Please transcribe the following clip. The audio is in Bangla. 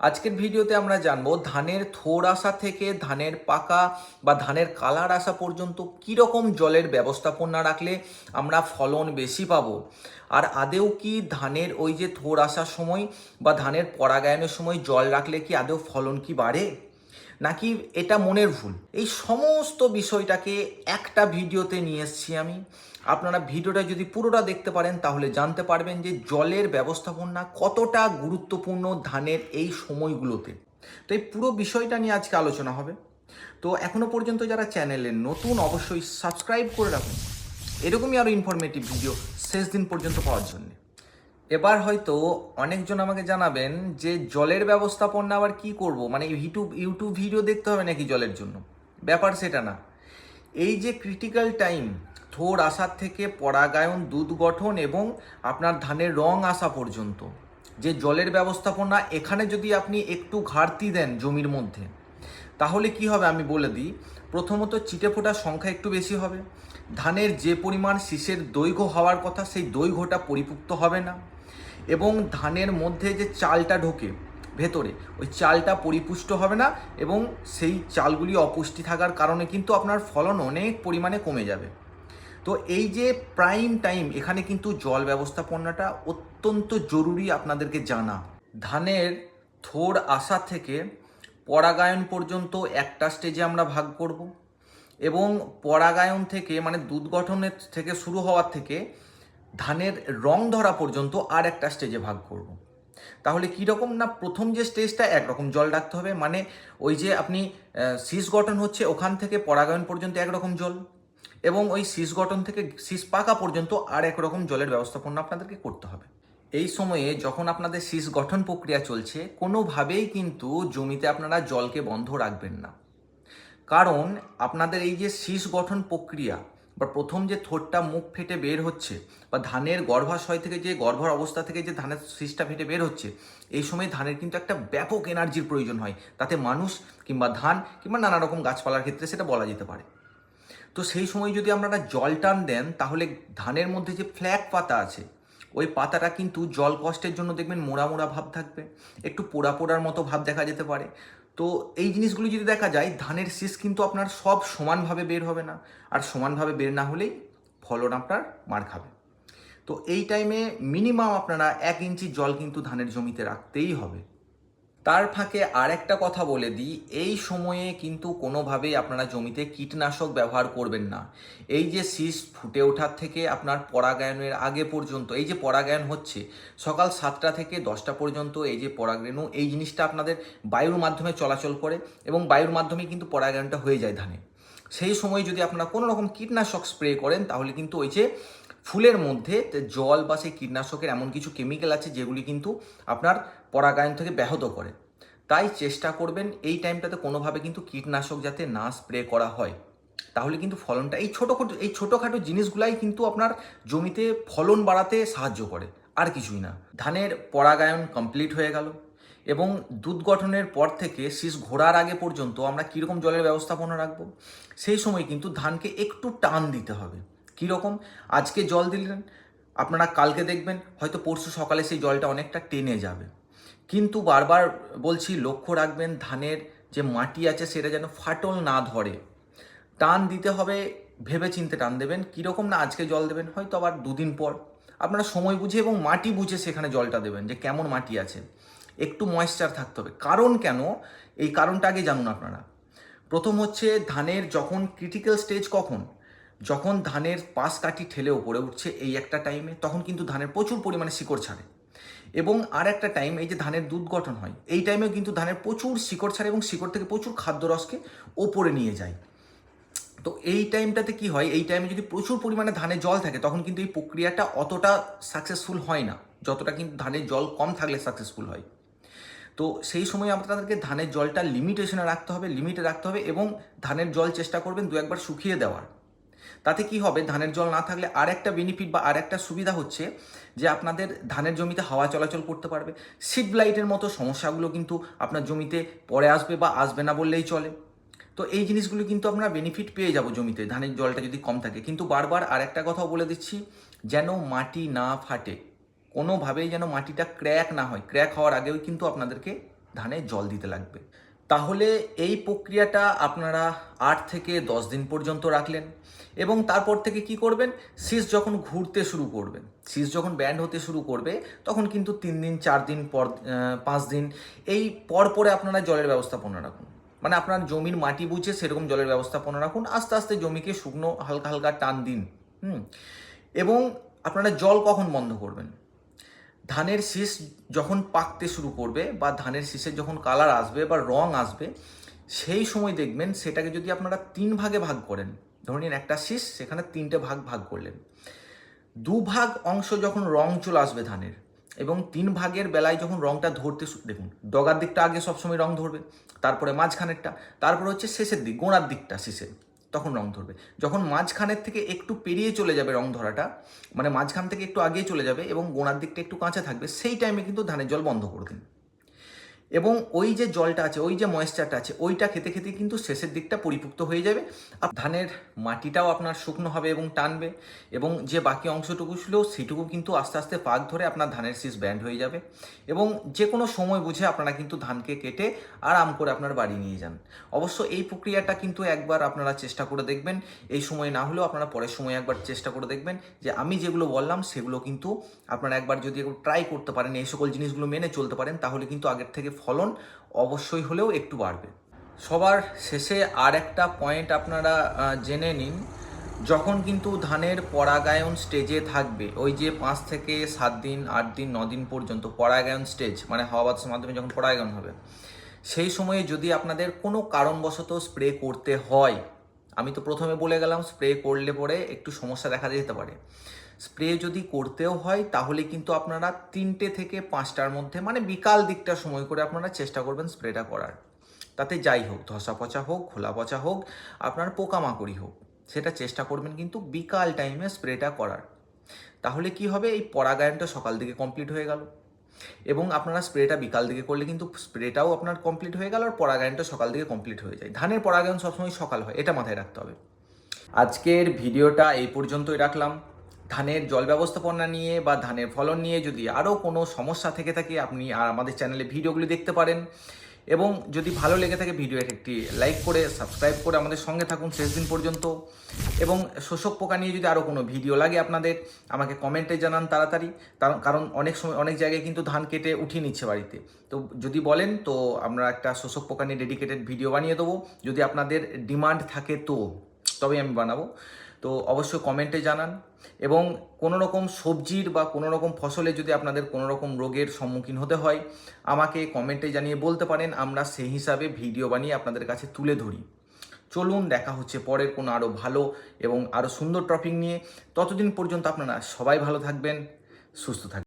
আজকের ভিডিওতে আমরা জানব ধানের থোর আসা থেকে ধানের পাকা বা ধানের কালার আসা পর্যন্ত কীরকম জলের ব্যবস্থাপনা রাখলে আমরা ফলন বেশি পাব? আর আদেও কি ধানের ওই যে থোর আসার সময় বা ধানের পরাগায়নের সময় জল রাখলে কি আদেও ফলন কি বাড়ে? নাকি এটা মনের ভুল? এই সমস্ত বিষয়টাকে একটা ভিডিওতে নিয়ে এসেছি আমি। আপনারা ভিডিওটা যদি পুরোটা দেখতে পারেন, তাহলে জানতে পারবেন যে জলের ব্যবস্থাপনা কতটা গুরুত্বপূর্ণ ধানের এই সময়গুলোতে। তো এই পুরো বিষয়টা নিয়ে আজকে আলোচনা হবে। তো এখনও পর্যন্ত যারা চ্যানেলে নতুন, অবশ্যই সাবস্ক্রাইব করে রাখুন। এরকমই আরও ইনফরমেটিভ ভিডিও শেষ দিন পর্যন্ত পাওয়ার জন্য। এবার হয়তো অনেকজন আমাকে জানাবেন যে জলের ব্যবস্থাপনা আবার কি করব? মানে ইউটিউব ইউটিউব ভিডিও দেখতে হবে নাকি জলের জন্য? ব্যাপার সেটা না। এই যে ক্রিটিক্যাল টাইম থোর আসার থেকে পরাগায়ন, দুধ গঠন এবং আপনার ধানের রং আসা পর্যন্ত, যে জলের ব্যবস্থাপনা এখানে যদি আপনি একটু ঘাটতি দেন জমির মধ্যে, তাহলে কি হবে আমি বলে দিই? প্রথমত চিটে ফোটার সংখ্যা একটু বেশি হবে। ধানের যে পরিমাণ শীষের দৈর্ঘ্য হওয়ার কথা, সেই দৈর্ঘ্যটা পরিপুক্ত হবে না। এবং ধানের মধ্যে যে চালটা ঢোকে ভেতরে, ওই চালটা পরিপুষ্ট হবে না এবং সেই চালগুলি অপুষ্টি থাকার কারণে কিন্তু আপনার ফলন অনেক পরিমাণে কমে যাবে। তো এই যে প্রাইম টাইম এখানে কিন্তু জল ব্যবস্থাপনাটা অত্যন্ত জরুরি আপনাদেরকে জানা। ধানের থোড় আসা থেকে পরাগায়ন পর্যন্ত একটা স্টেজে আমরা ভাগ করব এবং পরাগায়ন থেকে মানে দুধ গঠনের থেকে শুরু হওয়ার থেকে ধানের রং ধরা পর্যন্ত আর একটা স্টেজে ভাগ করব। তাহলে কী রকম না প্রথম যে স্টেজটা একরকম জল রাখতে হবে? মানে ওই যে আপনি শীষ গঠন হচ্ছে ওখান থেকে পরাগায়ন পর্যন্ত একরকম জল এবং ওই শীষ গঠন থেকে শীষ পাকা পর্যন্ত আর একরকম জলের ব্যবস্থাপনা আপনাদেরকে করতে হবে। এই সময়ে যখন আপনাদের শীষ গঠন প্রক্রিয়া চলছে, কোনোভাবেই কিন্তু জমিতে আপনারা জলকে বন্ধ রাখবেন না। কারণ আপনাদের এই যে শীষ গঠন প্রক্রিয়া বা প্রথম যে থোটটা মুখ ফেটে বের হচ্ছে বা ধানের গর্ভাশয় থেকে যে গর্ভর অবস্থা থেকে যে ধানের শীষটা ফেটে বের হচ্ছে, এই সময় ধানের কিন্তু একটা ব্যাপক এনার্জির প্রয়োজন হয়। তাতে মানুষ কিংবা ধান কিংবা নানা রকম গাছপালার ক্ষেত্রে সেটা বলা যেতে পারে। তো সেই সময় যদি আপনারা জল টান দেন, তাহলে ধানের মধ্যে যে ফ্ল্যাগ পাতা আছে, ওই পাতাটা কিন্তু জল কষ্টের জন্য দেখবেন মোড়া মোড়া ভাব থাকবে। একটু পোড়া পোড়ার মতো ভাব দেখা যেতে পারে। তো এই জিনিসগুলি যদি দেখা যায়, ধানের শীষ কিন্তু আপনার সব সমানভাবে বের হবে না। আর সমানভাবে বের না হলেই ফলন আপনার মার খাবে। তো এই টাইমে মিনিমাম আপনারা এক ইঞ্চি জল কিন্তু ধানের জমিতে রাখতেই হবে। তার ফাঁকে আর একটা কথা বলে দিই, এই সময়ে কিন্তু কোনোভাবেই আপনারা জমিতে কীটনাশক ব্যবহার করবেন না। এই যে শীষ ফুটে ওঠার থেকে আপনার পরাগায়নের আগে পর্যন্ত, এই যে পরাগায়ন হচ্ছে, সকাল সাতটা থেকে দশটা পর্যন্ত এই যে পরাগরেণু, এই জিনিসটা আপনাদের বায়ুর মাধ্যমে চলাচল করে এবং বায়ুর মাধ্যমে কিন্তু পরাগায়নটা হয়ে যায় ধানে। সেই সময় যদি আপনারা কোনো রকম কীটনাশক স্প্রে করেন, তাহলে কিন্তু ওই যে ফুলের মধ্যে জল বা সেই কীটনাশকের এমন কিছু কেমিক্যাল আছে যেগুলি কিন্তু আপনার পরাগায়ন থেকে ব্যাহত করে। তাই চেষ্টা করবেন এই টাইমটাতে কোনোভাবে কিন্তু কীটনাশক যাতে না স্প্রে করা হয়। তাহলে কিন্তু ফলনটা এই ছোটোখাটো এই ছোটোখাটো জিনিসগুলাই কিন্তু আপনার জমিতে ফলন বাড়াতে সাহায্য করে, আর কিছুই না। ধানের পরাগায়ন কমপ্লিট হয়ে গেল এবং দুধ গঠনের পর থেকে শীষ ঘোরার আগে পর্যন্ত আমরা কীরকম জলের ব্যবস্থাপনা রাখব? সেই সময় কিন্তু ধানকে একটু টান দিতে হবে। কীরকম আজকে জল দিলেন, আপনারা কালকে দেখবেন, হয়তো পরশু সকালে সেই জলটা অনেকটা টেনে যাবে। কিন্তু বারবার বলছি, লক্ষ্য রাখবেন, ধানের যে মাটি আছে সেটা যেন ফাটল না ধরে। টান দিতে হবে ভেবে চিনতে টান দেবেন। কীরকম না আজকে জল দেবেন, হয়তো আবার দুদিন পর। আপনারা সময় বুঝে এবং মাটি বুঝে সেখানে জলটা দেবেন, যে কেমন মাটি আছে। একটু ময়েশ্চার থাকতে হবে। কারণ কেন? এই কারণটা আগে জানুন আপনারা। প্রথম হচ্ছে, ধানের যখন ক্রিটিক্যাল স্টেজ কখন? যখন ধানের পাশ কাঠি ঠেলে ওপরে উঠছে এই একটা টাইমে তখন কিন্তু ধানের প্রচুর পরিমাণে শিকড় ছাড়ে। এবং আর একটা টাইম এই যে ধানের দুধ গঠন হয়, এই টাইমেও কিন্তু ধানের প্রচুর শিকড় ছাড়ে এবং শিকড় থেকে প্রচুর খাদ্য রসকে ওপরে নিয়ে যায়। তো এই টাইমটাতে কি হয়, এই টাইমে যদি প্রচুর পরিমাণে ধানে জল থাকে, তখন কিন্তু এই প্রক্রিয়াটা অতটা সাকসেসফুল হয় না। যতটা কিন্তু ধানের জল কম থাকলে সাকসেসফুল হয়। তো সেই সময় আপনাদেরকে ধানের জলটা লিমিটেশনে রাখতে হবে লিমিটে রাখতে হবে এবং ধানের জল চেষ্টা করবেন দু একবার শুকিয়ে দেওয়ার। তাতে কি হবে? ধানের জল না থাকলে আর একটা বেনিফিট বা আর একটা সুবিধা হচ্ছে যে আপনাদের ধানের জমিতে হাওয়া চলাচল করতে পারবে। সিড ব্লাইটের মতো সমস্যাগুলো কিন্তু আপনার জমিতে পরে আসবে বা আসবে না বললেই চলে। তো এই জিনিসগুলো কিন্তু আমরা বেনিফিট পেয়ে যাব জমিতে, ধানের জলটা যদি কম থাকে। কিন্তু বারবার আর একটা কথাও বলে দিচ্ছি, যেন মাটি না ফাটে। কোনোভাবেই যেন মাটিটা ক্র্যাক না হয়। ক্র্যাক হওয়ার আগেও কিন্তু আপনাদেরকে ধানে জল দিতে লাগবে। তাহলে এই প্রক্রিয়াটা আপনারা আট থেকে দশ দিন পর্যন্ত রাখলেন এবং তারপর থেকে কি করবেন? শীষ যখন ঘুরতে শুরু করবেন শীষ যখন ব্যান্ড হতে শুরু করবে, তখন কিন্তু তিন দিন, চার দিন, পর পাঁচ দিন, এই পর পরে আপনারা জলের ব্যবস্থাপনা রাখুন। মানে আপনার জমির মাটি বুঝে সেরকম জলের ব্যবস্থাপনা রাখুন, আস্তে আস্তে জমিকে শুকনো হালকা হালকা টান দিন, হুম? এবং আপনারা জল কখন বন্ধ করবেন? ধানের শীষ যখন পাকতে শুরু করবে বা ধানের শীষের যখন কালার আসবে বা রং আসবে, সেই সময় দেখবেন সেটাকে যদি আপনারা তিন ভাগে ভাগ করেন, ধরে নিন একটা শীষ সেখানে তিনটে ভাগ ভাগ করলেন। দু ভাগ অংশ যখন রং চলে আসবে ধানের এবং তিন ভাগের বেলায় যখন রংটা ধরতে দেখুন, ডগার দিকটা আগে সবসময় রং ধরবে, তারপরে মাঝখানেরটা, তারপরে হচ্ছে শেষের দিক, গোড়ার দিকটা শেষের। তখন রং ধরবে। যখন মাঝখানের থেকে একটু পেরিয়ে চলে যাবে রং ধরাটা মানে মাঝখান থেকে একটু আগিয়ে চলে যাবে এবং গোনার দিকটা একটু কাঁচা থাকবে, সেই টাইমে কিন্তু ধানের জল বন্ধ করে দিন। এবং ওই যে জলটা আছে, ওই যে ময়েশ্চারটা আছে, ওইটা খেতে খেতে কিন্তু শেষের দিকটা পরিপুক্ত হয়ে যাবে। আর ধানের মাটিটাও আপনার শুকনো হবে এবং টানবে এবং যে বাকি অংশটুকু ছিল সেটুকু কিন্তু আস্তে আস্তে পাক ধরে আপনার ধানের শীষ ব্যান্ড হয়ে যাবে এবং যে কোনো সময় বুঝে আপনারা কিন্তু ধানকে কেটে আরাম করে আপনার বাড়ি নিয়ে যান। অবশ্য এই প্রক্রিয়াটা কিন্তু একবার আপনারা চেষ্টা করে দেখবেন, এই সময় না হলেও আপনারা পরের সময় একবার চেষ্টা করে দেখবেন যে আমি যেগুলো বললাম সেগুলো কিন্তু আপনারা একবার যদি ট্রাই করতে পারেন, এই সকল জিনিসগুলো মেনে চলতে পারেন, তাহলে কিন্তু আগের থেকে ফলন অবশ্যই হলেও একটু বাড়বে। সবার শেষে আর একটা পয়েন্ট আপনারা জেনে নিন। যখন কিন্তু ধানের পরাগায়ন স্টেজে থাকবে, ওই যে পাঁচ থেকে সাত দিন, আট দিন, ন দিন পর্যন্ত পরাগায়ন স্টেজ মানে হাওয়া বাতাসের মাধ্যমে যখন পরাগায়ন হবে, সেই সময়ে যদি আপনাদের কোনো কারণবশত স্প্রে করতে হয়, আমি তো প্রথমে বলে গেলাম স্প্রে করলে পরে একটু সমস্যা দেখা যেতে পারে। স্প্রে যদি করতেও হয়, তাহলে কিন্তু আপনারা তিনটে থেকে পাঁচটার মধ্যে মানে বিকাল দিকটা সময় করে আপনারা চেষ্টা করবেন স্প্রেটা করার। তাতে যাই হোক, ধসা পচা হোক, খোলা পচা হোক, আপনার পোকামাকড়ি হোক, সেটা চেষ্টা করবেন কিন্তু বিকাল টাইমে স্প্রেটা করার। তাহলে কি হবে? এই পরাগায়নটা সকাল দিকে কমপ্লিট হয়ে গেল। এবং আপনারা স্প্রেটা বিকাল দিকে করলে কিন্তু স্প্রেটাও আপনার কমপ্লিট হয়ে গেল, আর পরাগায়নটা সকাল দিকে কমপ্লিট হয়ে যায়। ধানের পরাগায়ন সবসময় সকাল হয়, এটা মাথায় রাখতে হবে। আজকের ভিডিওটা এই পর্যন্তই রাখলাম। ধানের জল ব্যবস্থাপনা নিয়ে বা ধানের ফলন নিয়ে যদি আরও কোনো সমস্যা থেকে থাকে, আপনি আমাদের চ্যানেলে ভিডিওগুলি দেখতে পারেন। এবং যদি ভালো লেগে থাকে ভিডিওটা একটি লাইক করে, সাবস্ক্রাইব করে আমাদের সঙ্গে থাকুন শেষ দিন পর্যন্ত। এবং শোষক পোকা নিয়ে যদি আরও কোনো ভিডিও লাগে আপনাদের, আমাকে কমেন্টে জানান তাড়াতাড়ি। কারণ অনেক সময়, অনেক জায়গায় কিন্তু ধান কেটে উঠিয়ে নিচ্ছে বাড়িতে। তো যদি বলেন, তো আমরা একটা শোষক পোকা নিয়ে ডেডিকেটেড ভিডিও বানিয়ে দেবো। যদি আপনাদের ডিমান্ড থাকে তো তবে আমি বানাবো। তো অবশ্যই কমেন্টে জানান। এবং কোনো রকম সবজির বা কোনো রকম ফসলে যদি আপনাদের কোনো রকম রোগের সম্মুখীন হতে হয়, আমাকে কমেন্টে জানিয়ে বলতে পারেন, আমরা সেই হিসাবে ভিডিও বানিয়ে আপনাদের কাছে তুলে ধরি। চলুন, দেখা হচ্ছে পরের কোনো আরও ভালো এবং আরও সুন্দর টপিক নিয়ে। ততদিন পর্যন্ত আপনারা সবাই ভালো থাকবেন, সুস্থ থাকবেন।